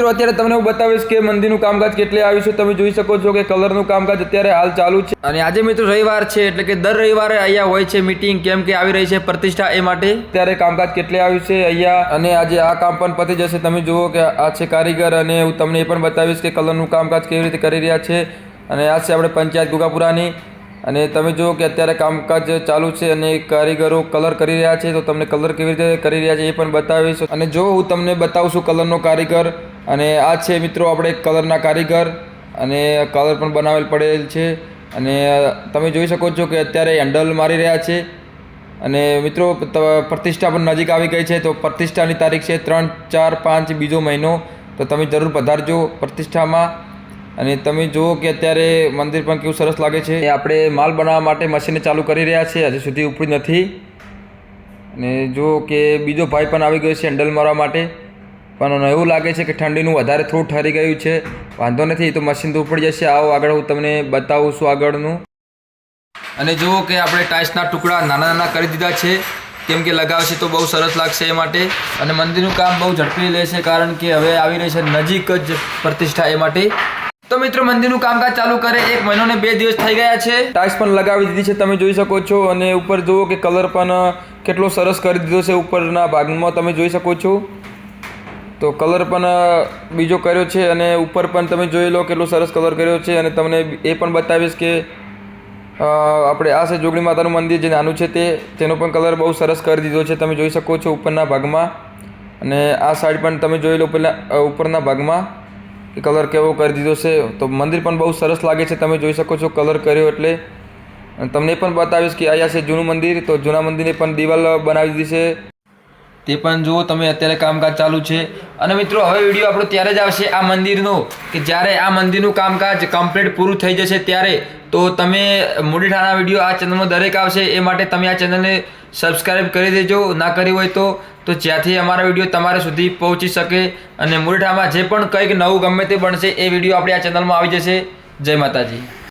મિત્રો, અત્યારે તમને હું બતાવીશ કે મંદિરનું કામકાજ કેટલે આવ્યું છે. તમે જોઈ શકો છો કે કલરનું કામકાજ અત્યારે હાલ ચાલુ છે. અને આજે મિત્રો રવિવાર છે, એટલે કે દર રવિવારે અહીંયા હોય છે મિટિંગ કેમ કે આવી રહી છે પ્રતિષ્ઠા એ માટે. ત્યારે કામકાજ કેટલે આવ્યું છે અહીંયા? અને આજે આ કામ પણ પતી જશે. તમે જુઓ કે આ છે કારીગર અને હું તમને એ પણ બતાવીશ કે કલરનું કામકાજ કેવી રીતે કરી રહ્યા છે. અને આ છે આપણે પંચાયત ગુગાપુરાની. અને તમે જુઓ કે અત્યારે કામકાજ ચાલુ છે અને કારીગરો કલર કરી રહ્યા છે, તો તમને કલર કેવી રીતે કરી રહ્યા છે એ પણ બતાવીશ. અને જો હું તમને બતાવું છું કલરનો કારીગર, અને આ છે મિત્રો આપણે કલરના કારીગર, અને કલર પણ બનાવેલ પડેલ છે. અને તમે જોઈ શકો છો કે અત્યારે હેન્ડલ મારી રહ્યા છે. અને મિત્રો પ્રતિષ્ઠા પણ નજીક આવી ગઈ છે, તો પ્રતિષ્ઠાની તારીખ છે ત્રણ ચાર પાંચ બીજો મહિનો. તો તમે જરૂર પધારજો પ્રતિષ્ઠામાં. અને તમે જુઓ કે અત્યારે મંદિર પણ કેવું સરસ લાગે છે. આપણે માલ બનાવવા માટે મશીનને ચાલુ કરી રહ્યા છે હજી સુધી ઉપડી નથી. અને જુઓ કે બીજો ભાઈ પણ આવી ગયો છે હેન્ડલ મારવા માટે. પણ એવું લાગે છે કે ઠંડીનું વધારે થોડું ઠરી ગયું છે. વાંધો નથી તો મશીન તો ઉપડી જશે. આવો આગળ હું તમને બતાવું છું આગળનું. અને જુઓ કે આપણે ટાઇલ્સના ટુકડા નાના નાના કરી દીધા છે. કેમ કે લગાવશે તો બહુ સરસ લાગશે એ માટે. અને મંદિરનું કામ બહુ ઝડપી લેશે કારણ કે હવે આવી રહી છે નજીક જ પ્રતિષ્ઠા એ માટે. તો મિત્રો મંદિરનું કામકાજ ચાલુ કરે. એક મહિનો ને બે દિવસ થઈ ગયા છે. ટાઇલ્સ પણ લગાવી દીધી છે, તમે જોઈ શકો છો. અને ઉપર જુઓ કે કલર પણ કેટલો સરસ કરી દીધો છે ઉપરના ભાગમાં, તમે જોઈ શકો છો. તો કલર પણ બીજો કર્યો છે અને ઉપર પણ તમે જોઈ લો કેટલો સરસ કલર કર્યો છે. અને તમને એ પણ બતાવીશ કે આપણે આ છે જોગણી માતાનું મંદિર જે નાનું છે તે, તેનો પણ કલર બહુ સરસ કરી દીધો છે. તમે જોઈ શકો છો ઉપરના ભાગમાં. અને આ સાઈડ પણ તમે જોઈ લો પહેલાં ઉપરના ભાગમાં. કે કલર કેવો કરી દીધો છે, તો મંદિર પણ બહુ સરસ લાગે છે, તમે જોઈ શકો છો કલર કર્યો એટલે. તમને પણ બતાવીશ કે અહીંયા છે જૂનું મંદિર, તો જૂના મંદિરને પણ દિવાલ બનાવી દીધી છે. તે પણ જુઓ, તમે અત્યારે કામકાજ ચાલુ છે. અને મિત્રો, હવે વીડિયો આપણો ત્યારે જ આવશે આ મંદિરનો, કે જ્યારે આ મંદિરનું કામકાજ કમ્પ્લીટ પૂરું થઈ જશે ત્યારે, તો તમે મૂડીઠાના વીડિયો આ ચેનલમાં દરેક આવશે. એ માટે તમે આ ચેનલને સબસ્ક્રાઈબ કરી દેજો. ના કરી હોય તો તો જ્યાંથી અમારા વીડિયો તમારા સુધી પહોંચી શકે. અને મૂડીઠામાં જે પણ કંઈક નવું ગમે તે બનશે, એ વીડિયો આપણે આ ચેનલમાં આવી જશે. જય માતાજી.